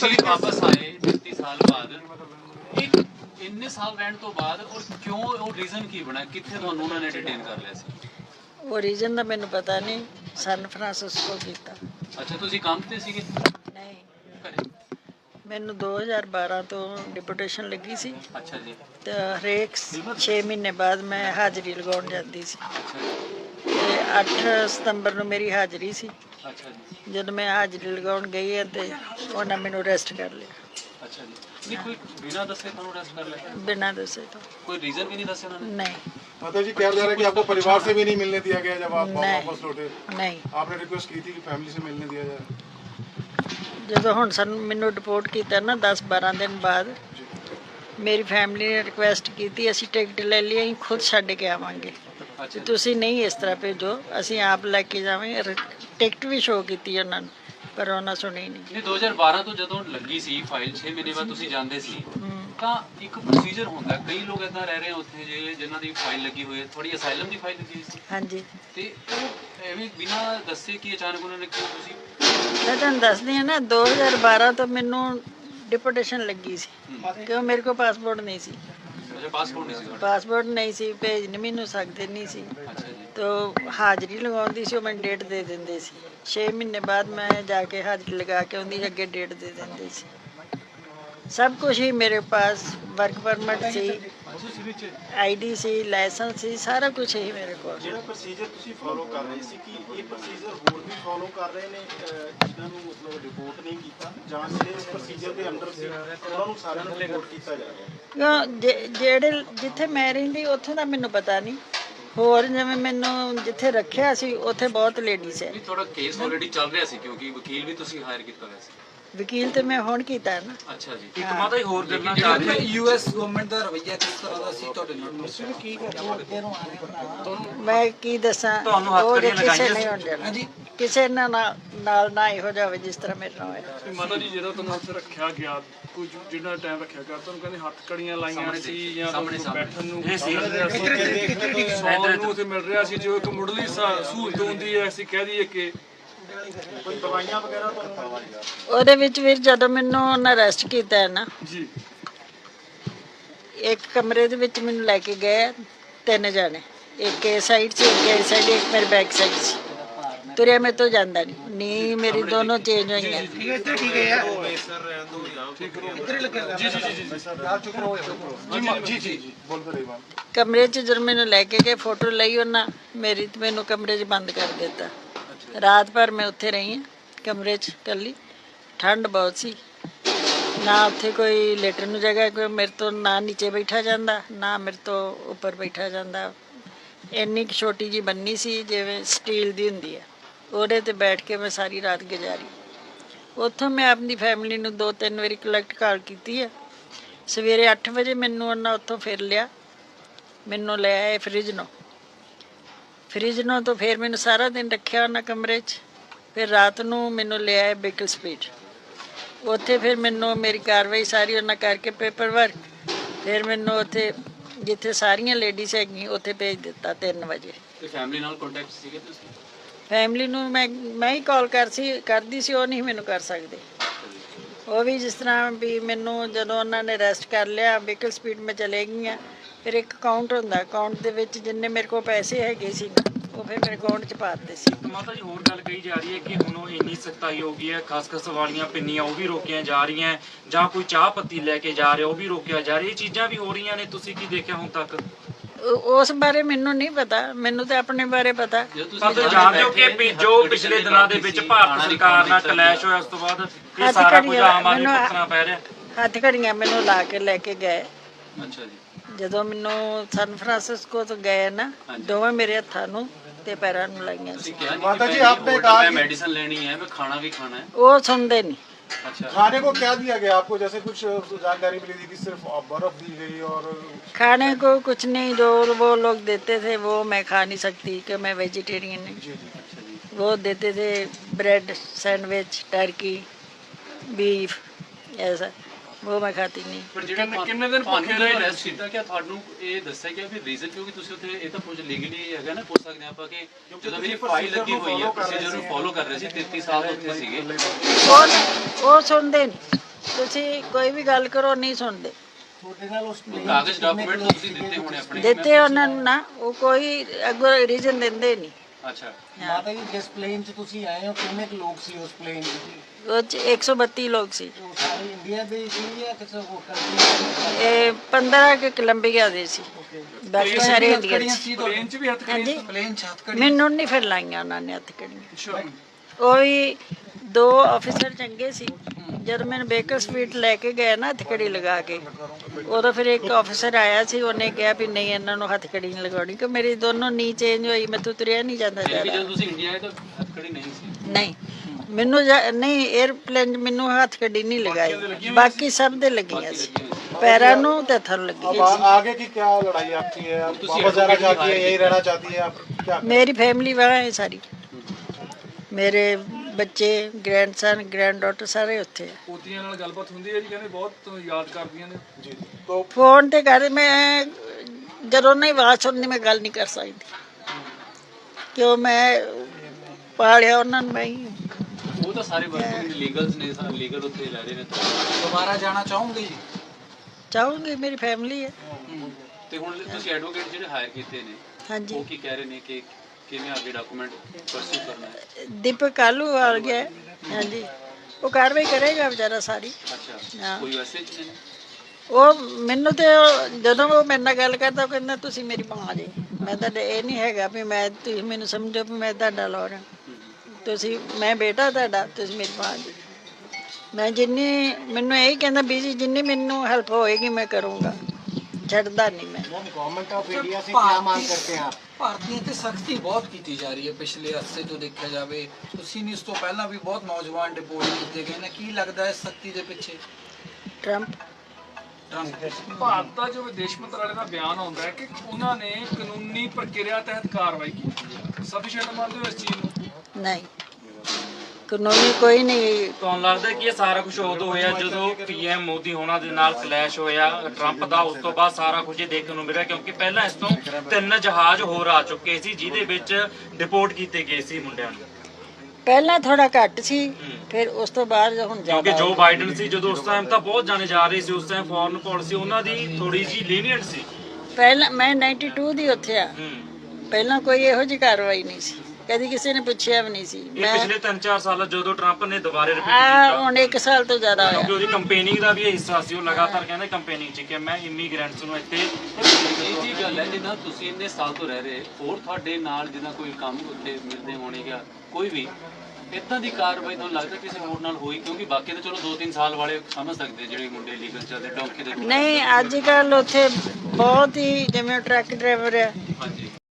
ਤੁਸੀਂ ਵਾਪਸ ਆਏ 33 ਸਾਲ ਬਾਅਦ। ਇੱਕ ਇੰਨੇ ਸਾਲ ਰਹਿਣ ਤੋਂ ਬਾਅਦ ਔਰ ਕਿਉਂ ਉਹ ਰੀਜ਼ਨ ਕੀ ਬਣਾ? ਕਿੱਥੇ ਤੁਹਾਨੂੰ ਉਹਨਾਂ ਨੇ ਡਿਟੇਨ ਕਰ ਲਿਆ ਸੀ? ਉਹ ਰੀਜਨ ਦਾ ਮੈਨੂੰ ਪਤਾ ਨਹੀਂ। ਸਨ ਫਰਾਂਸਿਸਕੋ ਕੀਤਾ। ਅੱਛਾ ਤੁਸੀਂ ਕੰਮ ਤੇ ਸੀਗੇ? ਨਹੀਂ। ਘਰੇ? ਮੈਨੂੰ 2012 ਤੋਂ ਡਿਪੂਟੇਸ਼ਨ ਲੱਗੀ ਸੀ। ਅੱਛਾ ਜੀ। ਤੇ ਹਰੇਕ 6 ਮਹੀਨੇ ਬਾਅਦ ਮੈਂ ਹਾਜ਼ਰੀ ਲਗਾਉਣ ਜਾਂਦੀ ਸੀ। ਅੱਛਾ ਜੀ। ਤੇ 8 ਸਤੰਬਰ ਨੂੰ ਮੇਰੀ ਹਾਜ਼ਰੀ ਸੀ। ਅੱਛਾ ਜੀ ਜਦੋਂ ਮੈਂ ਹਾਜ਼ਰੀ ਲਗਾਉਣ ਗਈ ਹਾਂ ਤੇ ਉਹਨਾਂ ਮੈਨੂੰ ਅਰੈਸਟ ਕਰ ਲਿਆ ਅੱਛਾ ਜੀ ਨਹੀਂ ਕੋਈ ਬਿਨਾਂ ਦੱਸੇ ਤੁਹਾਨੂੰ ਅਰੈਸਟ ਕਰ ਲਿਆ ਬਿਨਾਂ ਦੱਸੇ ਤੋਂ ਕੋਈ ਰੀਜ਼ਨ ਵੀ ਨਹੀਂ ਦੱਸਿਆ ਉਹਨਾਂ ਨੇ ਨਹੀਂ माता जी कहा जा रहा है कि आपको परिवार से भी नहीं मिलने दिया गया जब आप नहीं। वापस लौटे ਨਹੀਂ आपने रिक्वेस्ट की थी कि फैमिली से मिलने दिया जाए ਜਦੋਂ ਹੁਣ ਸਾਨੂੰ ਮੈਨੂੰ ਰਿਪੋਰਟ ਕੀਤਾ ਨਾ 10 12 ਦਿਨ ਬਾਅਦ ਮੇਰੀ ਫੈਮਿਲੀ ਨੇ ਰਿਕੁਐਸਟ ਕੀਤੀ ਅਸੀਂ ਟਿਕਟ ਲੈ ਲਈ ਅਸੀਂ ਖੁਦ ਛੱਡ ਕੇ ਆਵਾਂਗੇ ਜੀ। ਤੁਸੀਂ ਨਹੀਂ ਇਸ ਤਰ੍ਹਾਂ ਭੇਜੋ ਅਸੀਂ ਆਪ ਲੈ ਕੇ ਜਾਵਾਂਗੇ। ਰ- ਟਿਕਟ ਵੀ ਸ਼ੋਅ ਕੀਤੀ ਉਹਨਾਂ ਨੂੰ ਪਰ ਉਹਨਾਂ ਸੁਣੀ ਨਹੀਂ। ਨਹੀਂ 2012 ਤੋਂ ਜਦੋਂ ਲੱਗੀ ਸੀ ਫਾਈਲ 6 ਮਹੀਨੇ ਬਾਅਦ ਤੁਸੀਂ ਜਾਂਦੇ ਸੀ ਤਾਂ ਇੱਕ ਪ੍ਰੋਸੀਜਰ ਹੁੰਦਾ। ਕਈ ਲੋਕ ਇਦਾਂ ਰਹਿ ਰਹੇ ਆ ਉੱਥੇ ਜੇ ਜਿਨ੍ਹਾਂ ਦੀ ਫਾਈਲ ਲੱਗੀ ਹੋਈ ਹੈ ਥੋੜੀ ਅਸਾਈਲਮ ਦੀ ਫਾਈਲ ਲੱਗੀ ਸੀ। ਹਾਂਜੀ। ਤੇ ਉਹ ਐਵੇਂ ਬਿਨਾਂ ਦੱਸੇ ਕਿ ਅਚਾਨਕ ਉਹਨਾਂ ਨੇ ਕਿਉਂ ਤੁਸੀਂ ਮੈਂ ਤੁਹਾਨੂੰ ਦੱਸਦੀ ਹਾਂ ਨਾ 2012 ਤੋਂ ਮੈਨੂੰ ਡਿਪੋਟੇਸ਼ਨ ਲੱਗੀ ਸੀ ਕਿਉਂ ਮੇਰੇ ਕੋਲ ਪਾਸਪੋਰਟ ਨਹੀਂ ਸੀ। ਅੱਛਾ ਪਾਸਪੋਰਟ ਨਹੀਂ ਸੀ ਤੁਹਾਡਾ? ਪਾਸਪੋਰਟ ਨਹੀਂ ਸੀ ਭੇਜ ਨਹੀਂ ਮੈਨੂੰ ਸਕਦੇ ਨਹੀਂ ਸੀ। ਅੱਛਾ ਜੀ। ਤੋ ਹਾਜ਼ਰੀ ਲਗਾਉਂਦੀ ਸੀ ਉਹ ਮੈਨੂੰ ਡੇਟ ਦੇ ਦਿੰਦੇ ਸੀ। 6 ਮਹੀਨੇ ਬਾਅਦ ਮੈਂ ਜਾ ਕੇ ਹਾਜ਼ਰੀ ਲਗਾ ਕੇ ਆਉਂਦੀ ਅੱਗੇ ਡੇਟ ਦੇ ਦਿੰਦੇ ਸੀ। ਸਭ ਕੁਝ ਹੀ ਮੇਰੇ ਪਾਸ ਵਰਕ ਪਰਮਿਟ ਸੀ। ਆਈਡੀ ਸੀ ਲਾਇਸੈਂਸ ਸੀ ਸਾਰਾ ਕੁਝ ਹੀ ਮੇਰੇ ਕੋਲ। ਜਿਹੜਾ ਪ੍ਰੋਸੀਜਰ ਤੁਸੀਂ ਫੋਲੋ ਕਰ ਰਹੇ ਸੀ ਕਿ ਇਹ ਪ੍ਰੋਸੀਜਰ ਹੋਰ ਵੀ ਫੋਲੋ ਕਰ ਰਹੇ ਨੇ ਜਿਨ੍ਹਾਂ ਨੂੰ ਮਤਲਬ ਰਿਪੋਰਟ ਨਹੀਂ ਕੀਤਾ ਜਾਂ ਜਿਹੜੇ ਇਸ ਪ੍ਰੋਸੀਜਰ ਦੇ ਅੰਡਰ ਸੀ ਉਹਨਾਂ ਨੂੰ ਸਾਰਿਆਂ ਨੂੰ ਰਿਪੋਰਟ ਕੀਤਾ ਜਾ ਰਿਹਾ? ਜਿਹੜੇ ਜਿੱਥੇ ਮੈਂ ਰਹਿੰਦੀ ਉੱਥੇ ਦਾ ਮੈਨੂੰ ਪਤਾ ਨਹੀਂ। ਹੋਰ ਜਿਵੇਂ ਮੈਨੂੰ ਜਿੱਥੇ ਰੱਖਿਆ ਸੀ ਉੱਥੇ ਬਹੁਤ ਲੇਡੀਜ਼ ਹੈ। ਤੁਹਾਡਾ ਕੇਸ ਆਲਰੇਡੀ ਚੱਲ ਰਿਹਾ ਸੀ ਕਿਉਂਕਿ ਵਕੀਲ ਵੀ ਤੁਸੀਂ ਹਾਇਰ ਕੀਤਾ ਹੋਇਆ ਸੀ। ਵਕੀਲ ਤੇ ਮੈਂ ਹੁਣ ਕੀਤਾ ਹੈ ਨਾ। ਅੱਛਾ ਜੀ। ਇੱਕ ਮਾਤਾ ਹੀ ਹੋਰ ਗੱਲਾਂ ਯੂਐਸ ਗਵਰਨਮੈਂਟ ਦਾ ਰਵੱਈਆ ਕਿਸ ਤਰ੍ਹਾਂ ਦਾ ਸੀ ਤੁਹਾਡੇ ਨਾਲ? ਮੈਂ ਕੀ ਦੱਸਾਂ? ਤੁਹਾਨੂੰ ਹੱਥ ਉਹ ਜੇ ਕੜੀਆਂ ਕਿਸੇ ਲਗਾਈਆਂ ਨਹੀਂ ਦੇਣਾ ਹਾਂਜੀ। ਕਿਸੇ ਨਾਲ ਨਾਲ ਨਾ ਇਹੋ ਜਿਹਾ ਹੋਵੇ ਜਿਸ ਤਰ੍ਹਾਂ ਮੇਰੇ ਨਾਲ ਹੋਇਆ। ਮਾਤਾ ਜੀ ਜਦੋਂ ਤੁਹਾਨੂੰ ਉੱਥੇ ਰੱਖਿਆ ਗਿਆ ਕੁਝ ਜਿਹੜਾ ਟਾਈਮ ਰੱਖਿਆ ਗਿਆ ਤੁਹਾਨੂੰ ਕਹਿੰਦੇ ਹੱਥ ਕੜੀਆਂ ਲਾਈਆਂ ਸੀ ਜਾਂ ਸਾਹਮਣੇ- ਤੁਹਾਨੂੰ ਬੈਠਣ ਨੂੰ ਇਹ ਸੀ। ਰਿਹਾ ਸੀ। ਸੌਣ ਨੂੰ ਉੱਥੇ ਮਿਲ ਰਿਹਾ ਸੀ। ਜੋ ਇੱਕ ਮੁੱਢਲੀ ਸਹੂਲਤ ਹੁੰਦੀ ਹੈ ਅਸੀਂ ਕਹਿ ਦਈਏ ਕਿ ਉਹਦੇ ਵਿੱਚ ਵੀਰ ਜਦੋਂ ਮੈਨੂੰ ਉਹਨਾਂ ਅਰੈਸਟ ਕੀਤਾ ਹੈ ਨਾ ਜੀ। ਇੱਕ ਕਮਰੇ ਦੇ ਵਿੱਚ ਮੈਨੂੰ ਲੈ ਕੇ ਗਏ ਤਿੰਨ ਜਾਣੇ। ਇੱਕ ਇਹ ਸਾਈਡ ਸੀ ਇੱਕ ਇਹ ਸਾਈਡ ਇੱਕ ਮੇਰੇ ਬੈਕ ਸਾਈਡ ਸੀ। ਤੁਰਿਆ ਮੇ ਤੋਂ ਜਾਂਦਾ ਨਹੀਂ ਮੇਰੀ ਦੋਨੋਂ ਚੇਂਜ ਹੋਈਆਂ। ਕਮਰੇ 'ਚ ਜਦ ਮੈਨੂੰ ਲੈ ਕੇ ਗਏ ਫੋਟੋ ਲਈ ਉਹਨਾਂ ਮੇਰੀ ਮੈਨੂੰ ਕਮਰੇ 'ਚ ਬੰਦ ਕਰ ਦਿੱਤਾ। ਰਾਤ ਭਰ ਮੈਂ ਉੱਥੇ ਰਹੀ ਹਾਂ, ਕਮਰੇ 'ਚ ਇਕੱਲੀ। ਠੰਡ ਬਹੁਤ ਸੀ। ਨਾ ਉੱਥੇ ਕੋਈ ਲੇਟਰ ਨੂੰ ਜਗ੍ਹਾ, ਕੋਈ ਮੇਰੇ ਤੋਂ ਨਾ ਨੀਚੇ ਬੈਠਾ ਜਾਂਦਾ, ਨਾ ਮੇਰੇ ਤੋਂ ਉੱਪਰ ਬੈਠਾ ਜਾਂਦਾ। ਇੰਨੀ ਕੁ ਛੋਟੀ ਜੀ ਬੰਨੀ ਸੀ, ਜਿਵੇਂ ਸਟੀਲ ਦੀ ਹੁੰਦੀ ਹੈ। ਉਹਦੇ ਤੇ ਬੈਠ ਕੇ ਮੈਂ ਸਾਰੀ ਰਾਤ ਗੁਜ਼ਾਰੀ। ਉੱਥੋਂ ਮੈਂ ਆਪਣੀ ਫੈਮਿਲੀ ਨੂੰ ਦੋ ਤਿੰਨ ਵਾਰੀ ਕਲੈਕਟ ਕਾਲ ਕੀਤੀ ਹੈ। ਸਵੇਰੇ 8 ਵਜੇ ਮੈਨੂੰ ਉਹਨਾਂ ਉੱਥੋਂ ਫਿਰ ਲਿਆ। ਮੈਨੂੰ ਲੈ ਆਏ ਫ੍ਰਿਜ ਨੂੰ। ਫ੍ਰਿਜ ਨੂੰ ਤੋਂ ਫਿਰ ਮੈਨੂੰ ਸਾਰਾ ਦਿਨ ਰੱਖਿਆ ਉਹਨਾਂ ਕਮਰੇ 'ਚ। ਫਿਰ ਰਾਤ ਨੂੰ ਮੈਨੂੰ ਲੈ ਆਏ ਬਿਕਲ ਸਪੀਡ। ਉੱਥੇ ਫਿਰ ਮੈਨੂੰ ਮੇਰੀ ਕਾਰਵਾਈ ਸਾਰੀ ਉਹਨਾਂ ਕਰਕੇ ਪੇਪਰ ਵਰਕ। ਫਿਰ ਮੈਨੂੰ ਉੱਥੇ ਜਿੱਥੇ ਸਾਰੀਆਂ ਲੇਡੀਜ਼ ਹੈਗੀਆਂ ਉੱਥੇ ਭੇਜ ਦਿੱਤਾ 3 ਵਜੇ। ਤੇ ਫੈਮਿਲੀ ਨਾਲ ਕੰਟੈਕਟ ਸੀਗੇ ਤੁਸੀਂ? ਫੈਮਿਲੀ ਨੂੰ ਮੈਂ ਮੈਂ ਹੀ ਕਾਲ ਕਰ ਸੀ ਕਰਦੀ ਸੀ ਉਹ ਨਹੀਂ ਮੈਨੂੰ ਕਰ ਸਕਦੇ। ਉਹ ਵੀ ਜਿਸ ਤਰ੍ਹਾਂ ਵੀ ਮੈਨੂੰ ਜਦੋਂ ਉਹਨਾਂ ਨੇ ਅਰੈਸਟ ਕਰ ਲਿਆ ਵਹੀਕਲ ਸਪੀਡ ਮੈਂ ਚਲੇ ਗਈਆਂ। ਫਿਰ ਇੱਕ ਅਕਾਊਂਟ ਹੁੰਦਾ ਅਕਾਊਂਟ ਦੇ ਵਿੱਚ ਜਿੰਨੇ ਮੇਰੇ ਕੋਲ ਪੈਸੇ ਹੈਗੇ ਸੀ ਨਾ, ਉਹ ਫਿਰ ਮੇਰੇ ਅਕਾਊਂਟ 'ਚ ਪਾ ਦਿੱਤੇ ਸੀ। ਮਾਤਾ ਜੀ ਹੋਰ ਗੱਲ ਕਹੀ ਜਾ ਰਹੀ ਹੈ ਕਿ ਹੁਣ ਉਹ ਇੰਨੀ ਸਖਤਾਈ ਹੋ ਗਈ ਹੈ ਖਸਖਸ ਵਾਲੀਆਂ ਪਿੰਨੀਆਂ ਉਹ ਵੀ ਰੋਕੀਆਂ ਜਾ ਰਹੀਆਂ ਜਾਂ ਕੋਈ ਚਾਹ ਪੱਤੀ ਲੈ ਕੇ ਜਾ ਰਿਹਾ ਉਹ ਵੀ ਰੋਕਿਆ ਜਾ ਰਿਹਾ ਇਹ ਚੀਜ਼ਾਂ ਵੀ ਹੋ ਰਹੀਆਂ ਨੇ ਤੁਸੀਂ ਕੀ ਦੇਖਿਆ ਹੁਣ ਤੱਕ? ਉਸ ਬਾਰੇ ਮੈਨੂੰ ਨਹੀਂ ਪਤਾ ਮੈਨੂੰ ਤਾਂ ਆਪਣੇ ਬਾਰੇ ਪਤਾ। ਤੁਸੀਂ ਜਾਣਦੇ ਹੋ ਕਿ ਜੋ ਪਿਛਲੇ ਦਿਨਾਂ ਦੇ ਵਿੱਚ ਭਾਰਤ ਸਰਕਾਰ ਨਾਲ ਕਲੈਸ਼ ਹੋਇਆ ਉਸ ਤੋਂ ਬਾਅਦ ਇਹ ਸਾਰਾ ਕੁਝ ਆਮ ਆਦਮੀ ਭੁਗਤਣਾ ਪੈ ਰਿਹਾ? ਹੱਥ ਘੜੀਆਂ ਮੈਨੂੰ ਲਾ ਕੇ ਲੈ ਕੇ ਗਏ। ਅੱਛਾ ਜੀ ਜਦੋਂ ਮੈਨੂੰ ਸਨ ਫਰਾਂਸਿਸਕੋ ਤੋਂ ਗਏ ਨਾ ਹਾਂਜੀ। ਦੋਵੇਂ ਮੇਰੇ ਹੱਥਾਂ ਨੂੰ ਤੇ ਪੈਰਾਂ ਨੂੰ ਲਾਈਆਂ ਸੀ ਤੁਸੀਂ ਕਿਹਾ ਨਹੀਂ माता ਕਿ जी, मैं आपने होटल कहा में कि- मेडिसिन लेनी है मैं खाना भी खाना है ਉਹ ਸੁਣਦੇ ਨਹੀਂ अच्छा खाने को क्या दिया गया आपको जैसे कुछ जानकारी मिली थी कि सिर्फ बर्फ दी गई और खाने को कुछ नहीं जो वो लोग देते थे वो मैं खा नहीं सकती कि मैं वेजिटेरियन हूँ जी जी वो देते थे ब्रेड सैंडविच टर्की बीफ ऐसा वो मैं खाती नहीं ਪਰ ਜਿਹੜੇ ਕਿੰਨੇ ਦਿਨ ਭੁੱਖੇ ਭੁੱਖੇ ਰਹੇ? ਅਰੈਸਟ ਕੀਤਾ ਕਿ ਤੁਹਾਨੂੰ ਇਹ ਦੱਸਿਆ ਗਿਆ ਵੀ ਰੀਜ਼ਨ ਕਿਉਂਕਿ ਤੁਸੀਂ ਉੱਥੇ ਇਹ ਤਾਂ ਪੁੱਛ ਲੀਗਲੀ ਹੈਗਾ ਨਾ ਪੁੱਛ ਸਕਦੇ ਹਾਂ ਆਪਾਂ ਕਿ ਜਦੋਂ ਮੇਰੀ ਫਾਈਲ ਲੱਗੀ ਹੋਈ ਹੈ ਪ੍ਰੋਸੀਜਰ ਨੂੰ ਫੋਲੋ ਕਰ ਰਹੇ ਸੀ 33 ਸਾਲ ਉੱਥੇ ਸੀਗੇ वो वो सुनते नहीं ਤੁਸੀਂ ਕੋਈ ਵੀ ਗੱਲ ਕਰੋ ਨਹੀਂ ਸੁਣਦੇ ਤੁਹਾਡੇ ਨਾਲ ਉਸ ਉਹ ਕਾਗਜ਼ ਡਾਕੂਮੈਂਟ ਤੁਸੀਂ ਦਿੱਤੇ ਹੋਣੇ ਆਪਣੇ ਦਿੱਤੇ ਉਹਨਾਂ ਨੂੰ ਨਾ ਉਹ ਕੋਈ ਅੱਗੋਂ ਰੀਜਨ ਦਿੰਦੇ ਨਹੀਂ ਅੱਛਾ। ਮਾਤਾ ਜੀ ਜਿਸ ਪਲੇਨ 'ਚ ਤੁਸੀਂ ਆਏ ਹੋ ਕਿੰਨੇ ਕੁ ਲੋਕ ਸੀ ਉਸ ਪਲੇਨ 'ਚ? ਉਹ 'ਚ 132 ਲੋਕ ਸੀ। ਉਹ ਸਾਰੇ ਇੰਡੀਆ ਦੇ ਸੀ ਜਾਂ ਕਿਸੇ ਹੋਰ ਕੰਟਰੀ ਇਹ 15 ਕਿ ਕੋਲੰਬੀਆ ਦੇ ਸੀ। ਬਾਕੀ ਸਾਰੇ ਇੰਡੀਅਨ ਸੀ ਪਲੇਨ 'ਚ ਵੀ ਹੱਥ ਹਾਂਜੀ। ਪਲੇਨ ਛੱਤ ਮੈਨੂੰ ਨਹੀਂ ਫਿਰ ਲਾਈਆਂ ਉਹਨਾਂ ਨੇ ਹੱਥ ਕੜੀਆਂ ਉਹ ਵੀ ਦੋ ਆਫੀਸਰ ਚੰਗੇ ਸੀ। ਜਦ ਮੈਂ ਬੇਕਰ ਸਵੀਟ ਲੈ ਕੇ ਗਿਆ ਨਾ ਹੱਥਕੜੀ ਲਗਾ ਕੇ ਉਦੋਂ ਫਿਰ ਇੱਕ ਆਫੀਸਰ ਆਇਆ ਸੀ ਉਹਨੇ ਕਿਹਾ ਵੀ ਨਹੀਂ ਇਹਨਾਂ ਨੂੰ ਹੱਥਕੜੀ ਨਹੀਂ ਲਗਾਉਣੀ ਕਿ ਮੇਰੀ ਦੋਨੋਂ ਨੀ ਚੇਂਜ ਹੋਈ ਮੈਂ ਤਾਂ ਨਹੀਂ ਜਾਂਦਾ ਜ਼ਿਆਦਾ। ਜਦੋਂ ਤੁਸੀਂ ਇੰਡੀਆ ਆਏ ਤਾਂ ਹੱਥਕੜੀ ਨਹੀਂ ਸੀ। ਨਹੀਂ ਮੈਨੂੰ ਨਹੀਂ 에ਅਰਪਲੇਨ ਮੈਨੂੰ ਹੱਥਕੜੀ ਨਹੀਂ ਲਗਾਈ ਬਾਕੀ ਸਭ ਦੇ ਲੱਗੀਆਂ ਸੀ। ਪੈਰਾਂ ਨੂੰ ਤੇ ਥਰ ਲੱਗੀ ਸੀ। ਆਗੇ ਕੀ ਕੀ ਲੜਾਈ ਆਪਕੀ ਹੈ? ਤੁਸੀਂ ਬਜ਼ਾਰਾ ਚਾਹਤੀ ਹੈ ਯਹੀ ਰਹਿਣਾ ਚਾਹਤੀ ਹੈ ਆਪ ਮੇਰੀ ਫੈਮਿਲੀ ਵਾਲਾ ਹੈ ਸਾਰੀ। ਮੇਰੇ ਬੱਚੇ ਗ੍ਰੈਂਡਸਨ ਗ੍ਰੈਂਡਡਾਟਰ ਸਾਰੇ ਉੱਥੇ ਆ। ਪੋਤੀਆਂ ਨਾਲ ਗੱਲਬਾਤ ਹੁੰਦੀ ਹੈ ਜੀ ਕਹਿੰਦੇ ਬਹੁਤ ਯਾਦ ਕਰਦੀਆਂ ਨੇ। जी तो ਫੋਨ ਤੇ ਕਰ ਮੈਂ ਜਦੋਂ ਨਹੀਂ ਆਵਾਜ਼ ਸੁਣਦੀ ਮੈਂ ਗੱਲ ਨਹੀਂ ਕਰ ਸਕਦੀ। ਕਿਉਂ ਮੈਂ ਪਾਲਿਆ ਉਹਨਾਂ ਨੂੰ ਮੈਂ ਹੀ। ਉਹ ਤਾਂ ਸਾਰੇ ਵਰਕਿੰਗ ਲੀਗਲਸ ਨੇ ਸਾਰੇ ਲੀਗਲ ਉੱਥੇ ਰਹਿ ਰਹੇ ਨੇ। ਦੁਬਾਰਾ ਜਾਣਾ ਚਾਹੋਗੇ ਜੀ? ਚਾਹੂੰਗੀ ਮੇਰੀ ਫੈਮਿਲੀ ਹੈ। ਤੇ ਹੁਣ ਤੁਸੀਂ ਐਡਵੋਕੇਟ ਜਿਹੜੇ ਹਾਇਰ ਕੀਤੇ ਨੇ ਹਾਂਜੀ। ਉਹ ਕੀ ਕਹਿ ਰਹੇ ਨੇ ਕਿ ਕਿਵੇਂ ਅੱਗੇ ਡਾਕੂਮੈਂਟ ਪਰਸੂ ਕਰਨਾ ਹੈ? ਦੀਪਕ ਕਾਲੂ ਆ ਗਿਆ ਹੈ। ਹਾਂਜੀ। ਉਹ ਕਾਰਵਾਈ ਕਰੇਗਾ ਵਿਚਾਰਾ ਸਾਰੀ। ਅੱਛਾ। ਹਾਂ। ਕੋਈ ਵੈਸੇ ਚ ਨਹੀਂ ਉਹ ਮੈਨੂੰ ਤੇ ਉਹ- ਜਦੋਂ ਉਹ ਮੇਰੇ ਨਾਲ ਗੱਲ ਕਰਦਾ ਉਹ ਕਹਿੰਦਾ ਤੁਸੀਂ ਮੇਰੀ ਮਾਂ ਜੀ। ਮੈਂ ਤਾਂ ਇਹ ਨਹੀਂ ਹੈਗਾ ਵੀ ਮੈਂ ਤੁਸੀਂ ਮੈਨੂੰ ਸਮਝੋ ਵੀ ਮੈਂ ਤੁਹਾਡਾ ਲੋਰ ਹਾਂ। ਤੁਸੀਂ ਮੈਂ ਬੇਟਾ ਤੁਹਾਡਾ ਤੁਸੀਂ ਮੇਰੀ ਮਾਂ ਜੀ। ਮੈਂ ਜਿੰਨੀ ਮੈਨੂੰ ਇਹ ਕਹਿੰਦਾ ਬੀਜੀ ਜਿੰਨੀ ਮੈਨੂੰ ਹੈਲਪ ਹੋਏਗੀ ਮੈਂ ਕਰੂੰਗਾ। ਛੱਡਦਾ ਨਹੀਂ ਮੈਂ गवर्नमेंट ऑफ इंडिया से क्या मांग करते हैं आप ਭਾਰਤੀਆਂ ਤੇ ਸਖਤੀ ਬਹੁਤ ਕੀਤੀ ਜਾ ਰਹੀ ਹੈ ਪਿਛਲੇ ਅਰਸੇ ਤੋਂ ਦੇਖਿਆ ਜਾਵੇ ਤੁਸੀਂ ਨਹੀਂ ਇਸ ਤੋਂ ਪਹਿਲਾਂ ਵੀ ਬਹੁਤ ਨੌਜਵਾਨ ਡਿਪੋਰਟ ਕੀਤੇ ਗਏ ਨੇ ਕੀ ਲੱਗਦਾ ਹੈ ਇਸ ਸਖਤੀ ਦੇ ਪਿੱਛੇ ਟਰੰਪ ਭਾਰਤ ਦਾ ਜੋ ਵਿਦੇਸ਼ ਮੰਤਰਾਲੇ ਦਾ ਬਿਆਨ ਆਉਂਦਾ ਹੈ ਕਿ ਉਹਨਾਂ ਨੇ ਕਾਨੂੰਨੀ ਪ੍ਰਕਿਰਿਆ ਤਹਿਤ ਕਾਰਵਾਈ ਕੀਤੀ ਹੈ ਸਫੀਸ਼ੀਐਂਟ ਮੰਨਦੇ ਹੋ ਇਸ ਚੀਜ਼ ਨੂੰ ਨਹੀਂ ਕਾਨੂੰਨੀ ਕੋਈ ਨਹੀਂ। ਤੁਹਾਨੂੰ ਲੱਗਦਾ ਕਿ ਇਹ ਸਾਰਾ ਕੁਝ ਉਦੋਂ ਹੋਇਆ ਜਦੋਂ ਪੀਐਮ ਮੋਦੀ ਹੋਣਾ ਦੇ ਨਾਲ ਕਲੈਸ਼ ਹੋਇਆ ਟਰੰਪ ਦਾ ਉਸ ਤੋਂ ਬਾਅਦ ਸਾਰਾ ਕੁਝ ਇਹ ਦੇਖਣ ਨੂੰ ਮਿਲਿਆ ਕਿਉਂਕਿ ਪਹਿਲਾਂ ਇਸ ਤੋਂ ਤਿੰਨ ਜਹਾਜ਼ ਹੋਰ ਆ ਚੁੱਕੇ ਸੀ ਜਿਹਦੇ ਵਿੱਚ ਡਿਪੋਰਟ ਕੀਤੇ ਗਏ ਸੀ ਮੁੰਡਿਆਂ ਨੂੰ। ਪਹਿਲਾਂ ਥੋੜਾ ਘੱਟ ਸੀ ਫਿਰ ਉਸ ਤੋਂ ਬਾਅਦ ਹੁਣ ਕਿਉਂਕਿ ਜ਼ਿਆਦਾ ਜੋ ਬਾਈਡਨ ਸੀ ਜਦੋਂ ਉਸ ਟਾਈਮ ਤਾਂ ਬਹੁਤ ਜਾਣੇ ਜਾ ਰਹੇ ਸੀ ਉਸ ਟਾਈਮ ਫੋਰਨ ਪਾਲਿਸੀ ਉਹਨਾਂ ਦੀ ਥੋੜੀ ਜੀ ਲੀਨੀਅੰਟ ਸੀ। ਪਹਿਲਾਂ ਮੈਂ 92 ਦੀ ਉੱਥੇ ਆ। ਪਹਿਲਾਂ ਕੋਈ ਇਹੋ ਜਿਹੀ ਕਾਰਵਾਈ ਨਹੀਂ ਸੀ। ਕਦੀ ਕਿਸੇ ਨੇ ਪੁੱਛਿਆ ਵੀ ਨਹੀਂ ਸੀ। ਇਹ ਮੈਂ ਪਿਛਲੇ 3-4 ਸਾਲਾਂ ਜਦੋਂ ਟਰੰਪ ਨੇ ਦੁਬਾਰੇ ਰਿਪੀਟ ਆ ਕੀਤਾ ਹੁਣ ਇੱਕ ਸਾਲ ਤੋਂ ਜ਼ਿਆਦਾ ਕਿਉਂਕਿ ਹੋਇਆ ਉਹਦੀ ਕੰਪੇਨਿੰਗ ਦਾ ਵੀ ਇਹ ਹਿੱਸਾ ਸੀ ਉਹ ਲਗਾਤਾਰ ਕਹਿੰਦੇ ਕੰਪੇਨਿੰਗ ਚ ਕਿ ਮੈਂ ਇਮੀਗ੍ਰੈਂਟਸ ਨੂੰ ਇੱਥੇ ਇਹ ਜੀ ਗੱਲ ਹੈ ਜਿੱਦਾਂ ਤੁਸੀਂ ਇੰਨੇ ਸਾਲ ਤੋਂ ਰਹਿ ਰਹੇ ਹੋਰ ਤੁਹਾਡੇ ਨਾਲ ਜਿੱਦਾਂ ਕੋਈ ਕੰਮ ਉੱਥੇ ਮਿਲਦੇ ਹੋਣੇ ਜਾਂ ਕੋਈ ਵੀ ਇਦਾਂ ਦੀ ਕਾਰਵਾਈ ਤੁਹਾਨੂੰ ਲੱਗਦਾ ਕਿਸੇ ਹੋਰ ਨਾਲ ਹੋਈ? ਕਿਉਂਕਿ ਬਾਕੀ ਤਾਂ ਚਲੋ 2-3 ਸਾਲ ਵਾਲੇ ਸਮਝ ਸਕਦੇ ਜਿਹੜੇ ਮੁੰਡੇ ਲੀਗਲ ਚੱਲਦੇ ਡੌਂਕੀ ਦੇ ਨਹੀਂ ਅੱਜ ਕੱਲ ਉੱਥੇ ਬਹੁਤ ਹੀ ਜਿਵੇਂ ਟਰੱਕ ਡਰਾਈਵਰ ਆ ਹਾਂਜੀ।